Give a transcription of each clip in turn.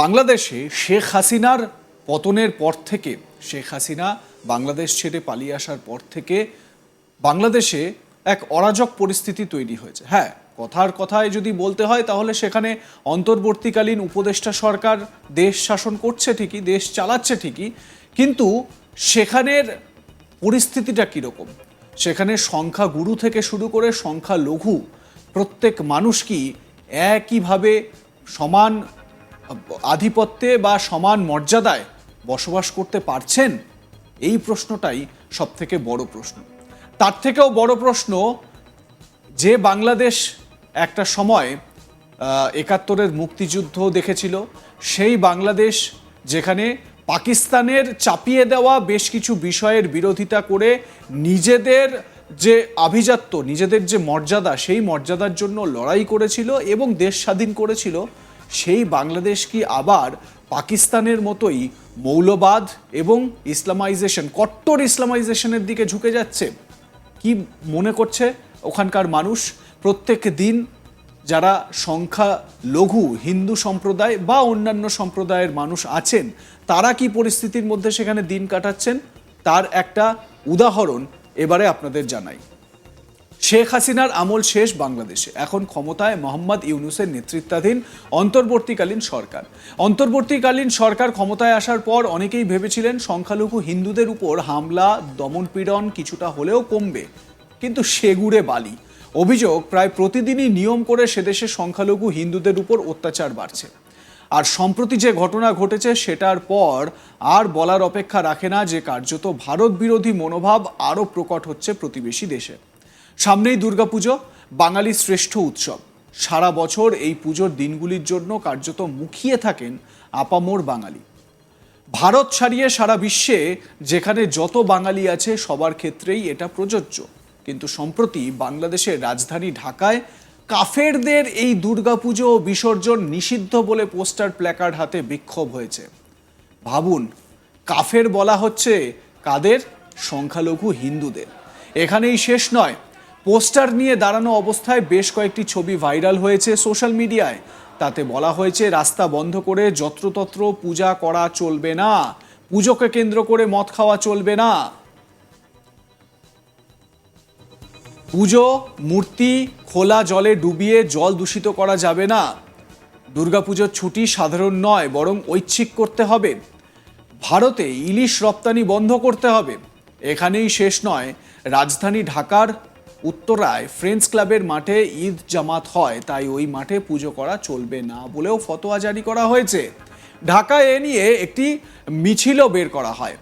বাংলাদেশে শেখ হাসিনার পতনের পর থেকে, শেখ হাসিনা বাংলাদেশ ছেড়ে পালিয়ে আসার পর থেকে বাংলাদেশে এক অরাজক পরিস্থিতি তৈরি হয়েছে। হ্যাঁ কথার কথায় যদি বলতে হয়, তাহলে সেখানে অন্তর্বর্তীকালীন উপদেষ্টা সরকার দেশ শাসন করছে ঠিকই, দেশ চালাচ্ছে ঠিকই, কিন্তু সেখানের পরিস্থিতিটা কীরকম? সেখানে সংখ্যা গুরু থেকে শুরু করে সংখ্যা লঘু, প্রত্যেক মানুষ কি একইভাবে সমান আধিপত্যে বা সমান মর্যাদায় বসবাস করতে পারছেন? এই প্রশ্নটাই সব থেকে বড় প্রশ্ন। তার থেকেও বড় প্রশ্ন, যে বাংলাদেশ একটা সময় একাত্তরের মুক্তিযুদ্ধ দেখেছিল, সেই বাংলাদেশ যেখানে পাকিস্তানের চাপিয়ে দেওয়া বেশ কিছু বিষয়ের বিরোধিতা করে নিজেদের যে আভিজাত্য, নিজেদের যে মর্যাদা, সেই মর্যাদার জন্য লড়াই করেছিল এবং দেশ স্বাধীন করেছিল সেই বাংলাদেশ কি আবার পাকিস্তানের মতোই মৌলবাদ এবং ইসলামাইজেশন, কট্টর ইসলামাইজেশনের দিকে ঝুঁকে যাচ্ছে? কি মনে করছে ওখানকার মানুষ? প্রত্যেক দিন যারা সংখ্যা লঘু হিন্দু সম্প্রদায় বা অন্যান্য সম্প্রদায়ের মানুষ আছেন, তারা কি পরিস্থিতির মধ্যে সেখানে দিন কাটাচ্ছেন? তার একটা উদাহরণ এবারে আপনাদের জানাই। শেখ হাসিনার আমল শেষ বাংলাদেশে। এখন ক্ষমতায় মোহাম্মদ ইউনুসের নেতৃত্বাধীন অন্তর্বর্তীকালীন সরকার। অন্তর্বর্তীকালীন সরকার ক্ষমতায় আসার পর অনেকেই ভেবেছিলেন সংখ্যালঘু হিন্দুদের উপর হামলা, দমনপীড়ন কিছুটা হলেও কমবে। কিন্তু সেগুড়ে বালি। অভিযোগ, প্রায় প্রতিদিনই নিয়ম করে সেদেশে সংখ্যালঘু হিন্দুদের উপর অত্যাচার বাড়ছে। আর সম্প্রতি যে ঘটনা ঘটেছে, সেটার পর আর বলার অপেক্ষা রাখে না যে কার্যত ভারত বিরোধী মনোভাব আরও প্রকট হচ্ছে প্রতিবেশী দেশে। সামনেই দুর্গাপুজো, বাঙালির শ্রেষ্ঠ উৎসব। সারা বছর এই পুজোর দিনগুলির জন্য কার্যত মুখিয়ে থাকেন আপামোর বাঙালি। ভারত ছাড়িয়ে সারা বিশ্বে যেখানে যত বাঙালি আছে, সবার ক্ষেত্রেই এটা প্রযোজ্য। কিন্তু সম্প্রতি বাংলাদেশের রাজধানী ঢাকায় কাফেরদের এই দুর্গাপুজো ও বিসর্জন নিষিদ্ধ বলে পোস্টার প্ল্যাকার্ড হাতে বিক্ষোভ হয়েছে। ভাবুন, কাফের বলা হচ্ছে কাদের? সংখ্যালঘু হিন্দুদের। এখানেই শেষ নয় পোস্টার নিয়ে দাঁড়ানো অবস্থায় বেশ কয়েকটি ছবি ভাইরাল হয়েছে সোশ্যাল মিডিয়ায়। তাতে বলা হয়েছে, রাস্তা বন্ধ করে যত্রতত্র পূজা করা চলবে না, পুজোকে কেন্দ্র করে মদ খাওয়া চলবে না। পুজো, মূর্তি, খোলা জলে ডুবিয়ে জল দূষিত করা যাবে না। দুর্গাপুজোর ছুটি সাধারণ নয়, বরং ঐচ্ছিক করতে হবে। ভারতে ইলিশ রপ্তানি বন্ধ করতে হবে। এখানেই শেষ নয়। রাজধানী ঢাকার উত্তরায় ফ্রেন্ডস ক্লাবের মাঠে ঈদ জামাত হয়, তাই ওই মাঠে পুজো করা চলবে না বলেও ফতোয়া জারি করা হয়েছে। ঢাকায় এ নিয়ে একটি মিছিলও বের করা হয়।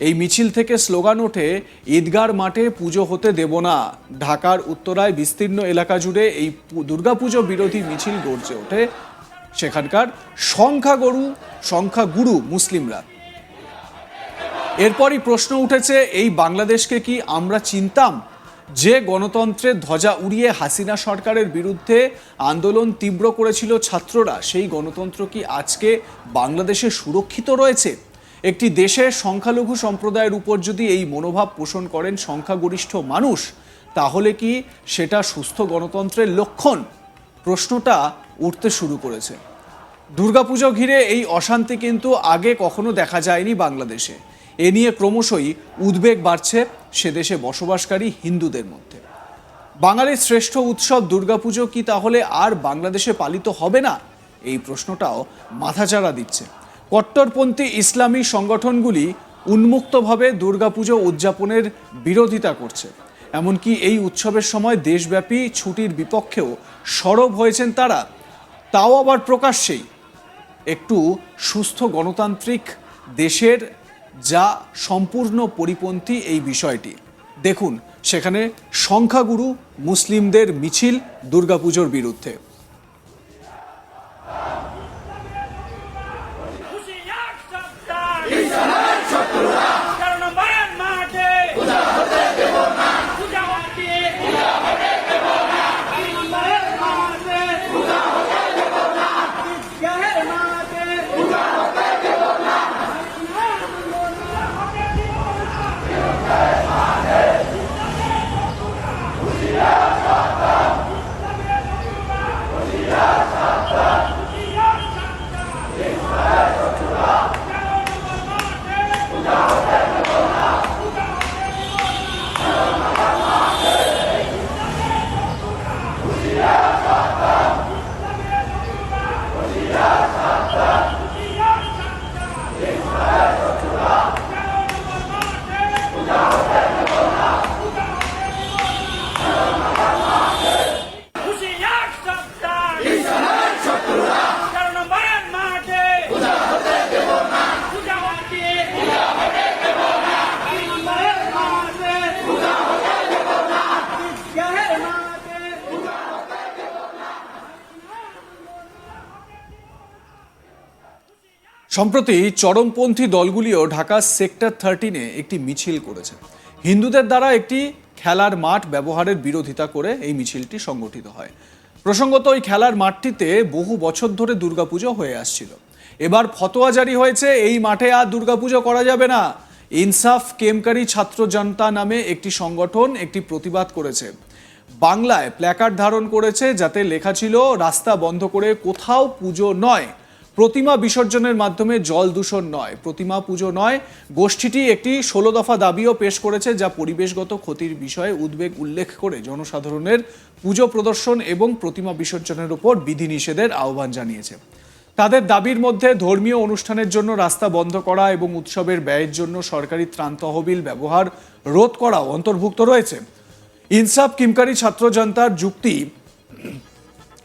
এই মিছিল থেকে স্লোগান ওঠে, ঈদগার মাঠে পুজো হতে দেব না। ঢাকার উত্তরায় বিস্তীর্ণ এলাকা জুড়ে এই দুর্গাপুজো বিরোধী মিছিল গড়ছে ওঠে। সেখানকার সংখ্যাগরু, সংখ্যাগুরু মুসলিমরা। এরপরই প্রশ্ন উঠেছে, এই বাংলাদেশকে কি আমরা চিনতাম? যে গণতন্ত্রের ধ্বজা উড়িয়ে হাসিনা সরকারের বিরুদ্ধে আন্দোলন তীব্র করেছিল ছাত্ররা, সেই গণতন্ত্র কি আজকে বাংলাদেশে সুরক্ষিত রয়েছে? একটি দেশের সংখ্যালঘু সম্প্রদায়ের উপর যদি এই মনোভাব পোষণ করেন সংখ্যাগরিষ্ঠ মানুষ, তাহলে কি সেটা সুস্থ গণতন্ত্রের লক্ষণ? প্রশ্নটা উঠতে শুরু করেছে। দুর্গাপুজো ঘিরে এই অশান্তি কিন্তু আগে কখনো দেখা যায়নি বাংলাদেশে। এ নিয়ে ক্রমশই উদ্বেগ বাড়ছে সে দেশে বসবাসকারী হিন্দুদের মধ্যে। বাঙালির শ্রেষ্ঠ উৎসব দুর্গাপুজো কি তাহলে আর বাংলাদেশে পালিত হবে না? এই প্রশ্নটাও মাথাচাড়া দিচ্ছে। কট্টরপন্থী ইসলামী সংগঠনগুলি উন্মুক্তভাবে দুর্গাপুজো উদযাপনের বিরোধিতা করছে। এমনকি এই উৎসবের সময় দেশব্যাপী ছুটির বিপক্ষেও সরব হয়েছেন তারা। তাও আবার প্রকাশ্যেই। একটু সুস্থ গণতান্ত্রিক দেশের যা সম্পূর্ণ পরিপন্থী এই বিষয়টি। দেখুন সেখানে সংখ্যাগুরু মুসলিমদের মিছিল দুর্গাপুজোর বিরুদ্ধে হুঁশিয়ার সত্তা কারণ মায়ের মাঠে পূজা মাটি কারণ মায়ের মাঠে ঈদগাহের মাঠে সম্প্রতি চরমপন্থী দলগুলিও ঢাকা সেক্টর থার্টিনে একটি মিছিল করেছে। হিন্দুদের দ্বারা একটি খেলার মাঠ ব্যবহারের বিরোধিতা করে এই মিছিলটি সংগঠিত হয়। প্রসঙ্গত, ওই খেলার মাঠটিতে বহু বছর ধরে দুর্গাপুজো হয়ে আসছিল। এবার ফতোয়া জারি হয়েছে, এই মাঠে আর দুর্গাপুজো করা যাবে না। ইনসাফ কেমকারী ছাত্র জনতা নামে একটি সংগঠন একটি প্রতিবাদ করেছে। বাংলায় প্ল্যাকার্ড ধারণ করেছে যাতে লেখা ছিল, রাস্তা বন্ধ করে কোথাও পুজো নয়। প্রতিমা বিসর্জনের মাধ্যমে জল দূষণ নয়, প্রতিমা পুজো নয়। গোষ্ঠীটি একটি ষোলো দফা দাবিও পেশ করেছে, যা পরিবেশগত ক্ষতির বিষয়ে উদ্বেগ উল্লেখ করে জনসাধারণের পুজো প্রদর্শন এবং প্রতিমা বিসর্জনের উপর বিধিনিষেধের আহ্বান জানিয়েছে। তাদের দাবির মধ্যে ধর্মীয় অনুষ্ঠানের জন্য রাস্তা বন্ধ করা এবং উৎসবের ব্যয়ের জন্য সরকারি ত্রাণ তহবিল ব্যবহার রোধ করাও অন্তর্ভুক্ত রয়েছে। ইনসাফ কিমকারী ছাত্র জনতার যুক্তি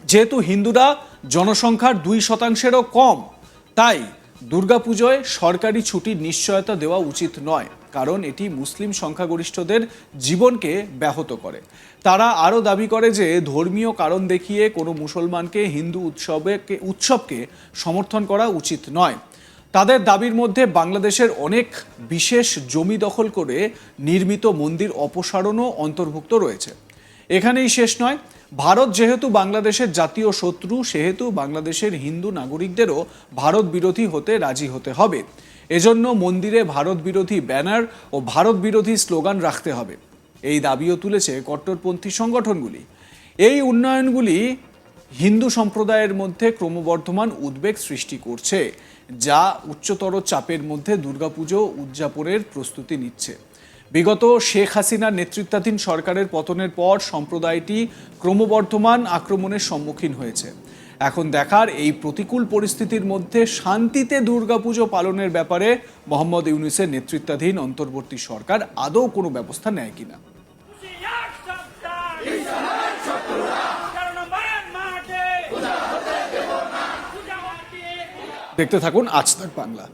যেহেতু হিন্দুরা জনসংখ্যার দুই শতাংশেরও কম, তাই দুর্গাপুজোয় সরকারি ছুটির নিশ্চয়তা দেওয়া উচিত নয়, কারণ এটি মুসলিম সংখ্যাগরিষ্ঠদের জীবনকে ব্যাহত করে। তারা আরও দাবি করে যে ধর্মীয় কারণ দেখিয়ে কোনো মুসলমানকে হিন্দু উৎসবে উৎসবকে সমর্থন করা উচিত নয়। তাদের দাবির মধ্যে বাংলাদেশের অনেক বিশেষ জমি দখল করে নির্মিত মন্দির অপসারণও অন্তর্ভুক্ত রয়েছে। এখানেই শেষ নয়। ভারত যেহেতু বাংলাদেশের জাতীয় শত্রু, সেহেতু বাংলাদেশের হিন্দু নাগরিকদেরও ভারত বিরোধী হতে রাজি হতে হবে। এজন্য মন্দিরে ভারত বিরোধী ব্যানার ও ভারত বিরোধী স্লোগান রাখতে হবে। এই দাবিও তুলেছে কট্টরপন্থী সংগঠনগুলি। এই উন্নয়নগুলি হিন্দু সম্প্রদায়ের মধ্যে ক্রমবর্ধমান উদ্বেগ সৃষ্টি করছে, যা উচ্চতর চাপের মধ্যে দুর্গাপুজো উদযাপনের প্রস্তুতি নিচ্ছে। বিগত শেখ হাসিনার নেতৃত্বাধীন সরকারের পতনের পর সম্প্রদায়টি ক্রমবর্ধমান আক্রমণের সম্মুখীন হয়েছে। এখন দেখার এই প্রতিকূল পরিস্থিতির মধ্যে শান্তিতে দুর্গাপুজো পালনের ব্যাপারে মোহাম্মদ ইউনুসের নেতৃত্বাধীন অন্তর্বর্তী সরকার আদৌ কোনো ব্যবস্থা নেয় কিনা? দেখতে থাকুন আজ তাক বাংলা।